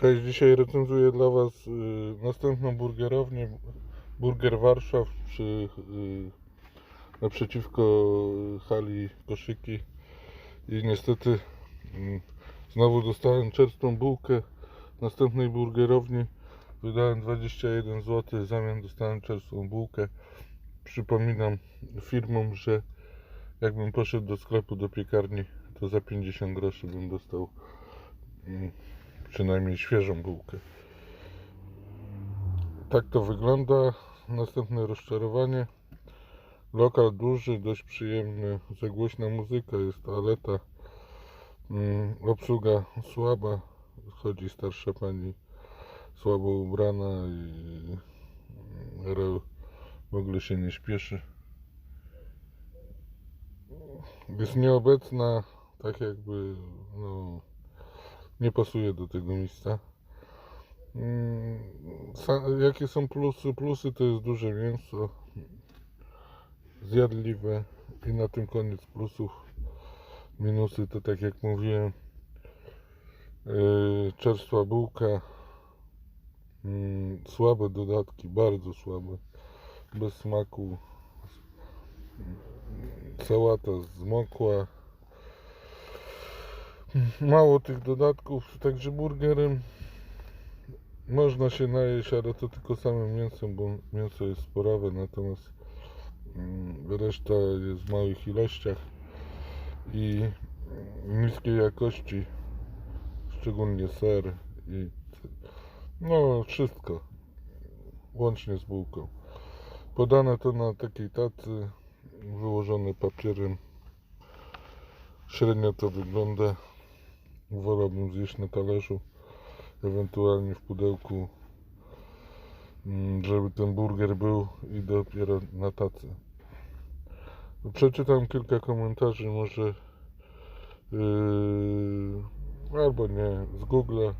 Cześć, dzisiaj recenzuję dla Was y, następną burgerownię Burger Warszaw przy, y, naprzeciwko hali Koszyki. I niestety y, znowu dostałem czerstą bułkę następnej burgerowni. Wydałem 21 zł w zamian dostałem czerstą bułkę. Przypominam firmom, że jakbym poszedł do sklepu, do piekarni to za 50 groszy bym dostał y, przynajmniej świeżą bułkę. Tak to wygląda. Następne rozczarowanie. Lokal duży, dość przyjemny, za głośna muzyka, jest toaleta. Mm, Obsługa słaba, chodzi starsza pani, słabo ubrana i re- w ogóle się nie śpieszy. Jest nieobecna, tak jakby no, nie pasuje do tego miejsca. Mm, Jakie są plusy? Plusy to jest duże mięso, zjadliwe i na tym koniec plusów. Minusy to tak jak mówiłem, yy, czerstwa bułka, mm, słabe dodatki, bardzo słabe, bez smaku, sałata zmokła, mało tych dodatków, także burgerem można się najeść, ale to tylko samym mięsem, bo mięso jest sporawe, natomiast mm, reszta jest w małych ilościach i niskiej jakości, szczególnie ser i no wszystko, łącznie z bułką. Podane to na takiej tacy, wyłożone papierem. Średnio to wygląda. Wolałbym zjeść na talerzu, ewentualnie w pudełku, mm, żeby ten burger był i dopiero na tacy. Przeczytam kilka komentarzy, może yy, albo nie, z Google'a.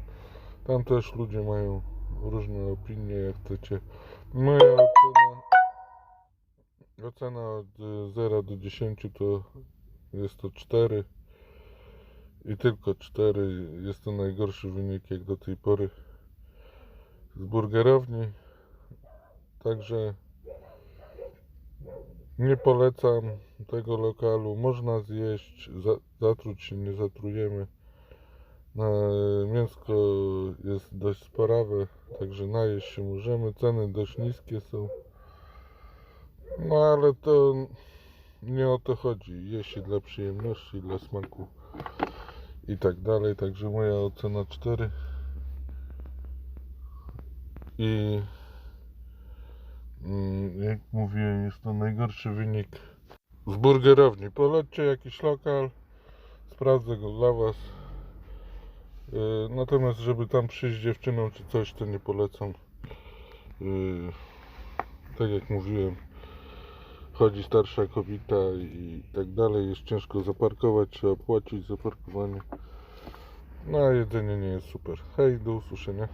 Tam też ludzie mają różne opinie, jak chcecie. Moja ocena, ocena od y, 0 do 10 to jest to 4 i tylko 4 jest to najgorszy wynik jak do tej pory z burgerowni. Także nie polecam tego lokalu. Można zjeść za, zatruć się nie zatrujemy. Na- mięsko jest dość sporawe także najeść się możemy. Ceny dość niskie są. No ale to nie o to chodzi. Je się dla przyjemności dla smaku i tak dalej. Także moja ocena 4. I mm, jak mówiłem, jest to najgorszy wynik z burgerowni. Polećcie jakiś lokal, sprawdzę go dla Was. Yy, Natomiast, żeby tam przyjść dziewczyną czy coś, to nie polecam. Yy, Tak jak mówiłem, chodzi starsza kobieta i tak dalej. Jest ciężko zaparkować, trzeba płacić za parkowanie. No a jedzenie nie jest super. Hej, do usłyszenia.